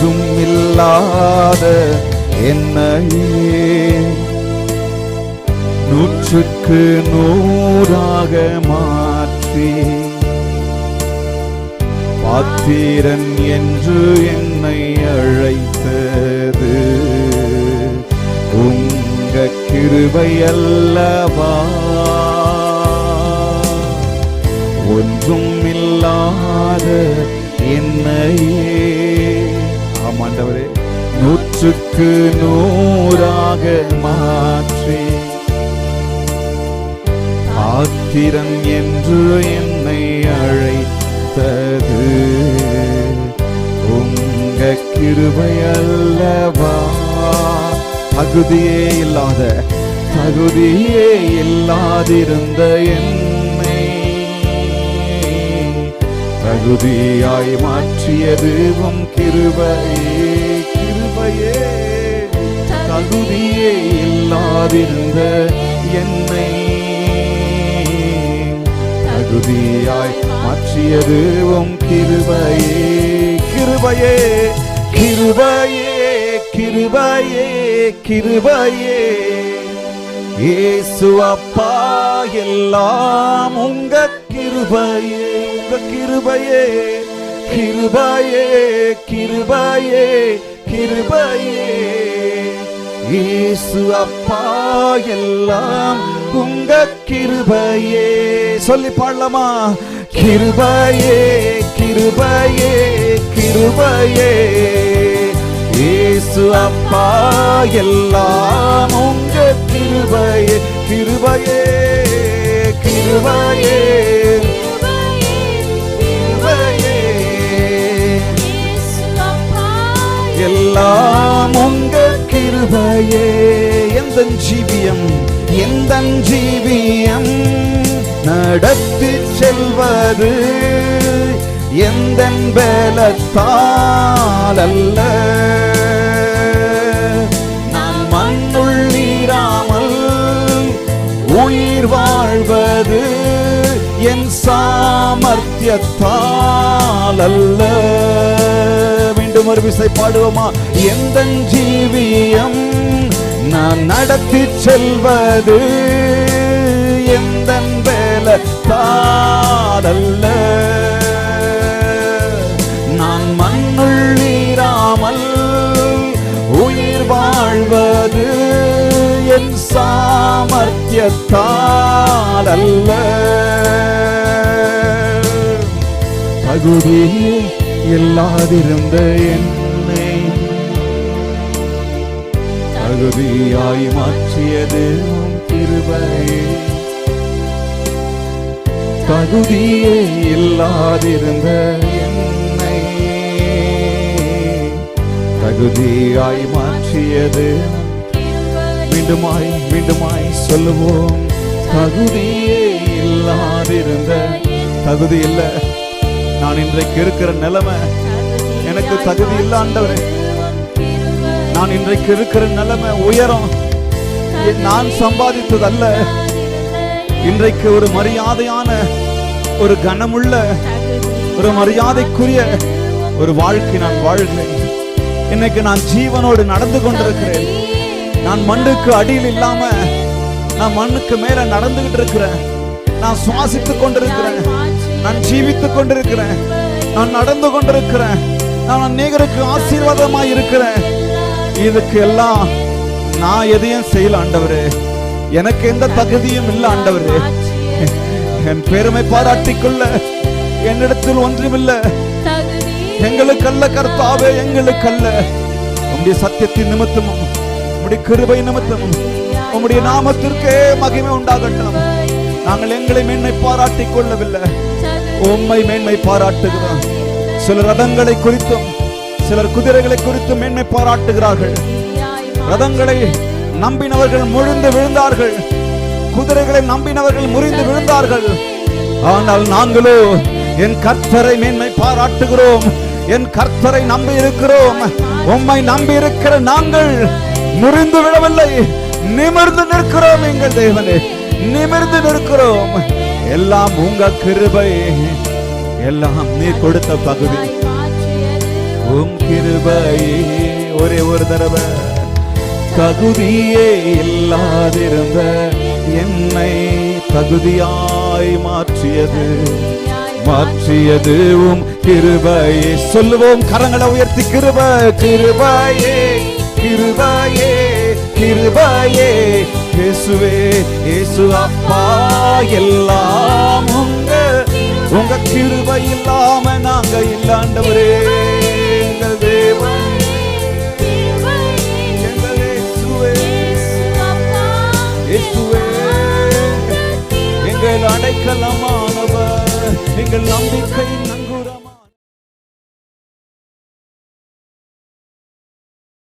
ஒன்றும் இல்லாத என்னையே. நூற்றுக்கு நூறாக மாற்றி பாத்திரன் என்று என்னை அழைத்தது. உங்க கிருபை அல்லவா? ஒன்றும் இல்லாத என்னையே. ஆமாண்டவரே நூற்றுக்கு நூறாக மாற்றி பாத்திரன் என்று என்னை அழைத்தது. உங்க கிருபை அல்லவா? தகுதியே இல்லாத தகுதியே இல்லாதிருந்த என் தகுதியாய் மாற்றியது உம் கிருபையே கிருபையே. தகுதியே இல்லாதிருந்த என்னை. தகுதியாய் மாற்றியது உம் கிருபையே கிருபையே. கிருபையே கிருபையே கிருபையே. இயேசு அப்பா எல்லாம் உங்க கிருபையே. உங்க கிருபையே கிருபாயே கிருபாயே கிருபையே. இயேசு அப்பா எல்லாம் உங்க கிருபையே. சொல்லி பாடலாமா? கிருபையே கிருபையே கிருபையே. இயேசு அப்பா எல்லாம் உங்க கிருபையே கிருபையே கிருபையே. எல்லாம் உங்க கிருபையே. எந்த ஜீவியம் எந்த ஜீவியம் நடத்தி செல்வது? எந்த பலத்தால் அல்ல? நான் மண்ணுள் நீராமல் உயிர் வாழ்வது என் சாமர்த்தியத்தால் அல்ல. மீண்டும் ஒரு விசை பாடுவோமா? எந்த ஜீவியம் நான் நடத்தி செல்வது? எந்த வேலத்தாடல்ல நான் மண்ணுள் நீராமல் உயிர் வாழ்வது என் சாமர்த்தியத்தாடல்ல அல்ல தகுதியே இல்லாதிருந்த என்னை தகுதியாய் மாற்றியது உம் தகுதியே இல்லாதிருந்த என்னை தகுதியாய் மாற்றியது மீண்டுமாய் மீண்டுமாய் சொல்லுவோம். தகுதியே இல்லாதிருந்த தகுதி இல்லை. நான் இன்றைக்கு இருக்கிற நிலைமை எனக்கு தகுதி இல்ல ஆண்டவரே நான் இன்றைக்கு இருக்கிற நிலைமை உயரம். நான் சம்பாதித்தது அல்ல இன்றைக்கு ஒரு மரியாதையான ஒரு கனமுள்ள ஒரு மரியாதைக்குரிய ஒரு வாழ்க்கை நான் வாழ்கிறேன். இன்னைக்கு நான் ஜீவனோடு நடந்து கொண்டிருக்கிறேன். நான் மண்ணுக்கு அடியில் இல்லாம நான் மண்ணுக்கு மேல நடந்துகிட்டு இருக்கிறேன். நான் சுவாசித்துக் கொண்டிருக்கிறேன். நான் ஜீவித்துக் கொண்டிருக்கிறேன். நான் நடந்து கொண்டிருக்கிறேன். நான் அநேகருக்கு ஆசீர்வாதமாக இருக்கிறேன். இதுக்கு எல்லாம் நான் எதையும் செய்யல ஆண்டவரே. எனக்கு எந்த தகுதியும் இல்லை ஆண்டவரே. என் பெருமை பாராட்டிக் கொள்ள என்னிடத்தில் ஒன்றுமில்ல எங்களுக்கல்ல கர்த்தாவே எங்களுக்கல்ல. உம்முடைய சத்தியத்தின் நிமித்தமும் உம்முடைய கிருபை நிமித்தமும் உம்முடைய நாமத்திற்கே மகிமை உண்டாகட்டும். நாங்கள் எங்களை மேன்மை பாராட்டிக் கொள்ளவில்லை உம்மை மேன்மை பாராட்டுகிறோம் சில ரதங்களை குறித்தும் சிலர் குதிரைகளை குறித்தும் மேன்மை பாராட்டுகிறார்கள். ரதங்களை நம்பினவர்கள் முழுந்து விழுந்தார்கள். குதிரைகளை நம்பினவர்கள் முறிந்து விழுந்தார்கள். ஆனால் நாங்களோ என் கர்த்தரை மேன்மை பாராட்டுகிறோம். என் கர்த்தரை நம்பி இருக்கிறோம். உம்மை நம்பி இருக்கிற நாங்கள் முறிந்து விடவில்லை நிமிர்ந்து நிற்கிறோம் எங்கள் தேவனே. நிமிர்ந்து நிற்கிறோம். எல்லாம் உங்க கிருபை. எல்லாம் நீ கொடுத்த பகுதி. உம் கிருபை. ஒரே ஒரு தடவை. தகுதியே இல்லாதிருந்த என்னை தகுதியாய் மாற்றியது. மாற்றியது உம் கிருபையே சொல்லுவோம் கரங்களை உயர்த்தி கிருப. கிருபாயே கிருபாயே. கிருபையே இயேசுவே இயேசு அப்பா எல்லாம் உங்க. உங்க கிருபை இல்லாம நாங்க இல்லாண்டவரே எங்கள் தேவன். எங்கள் அடைக்கலமானவர். எங்கள் நம்பிக்கை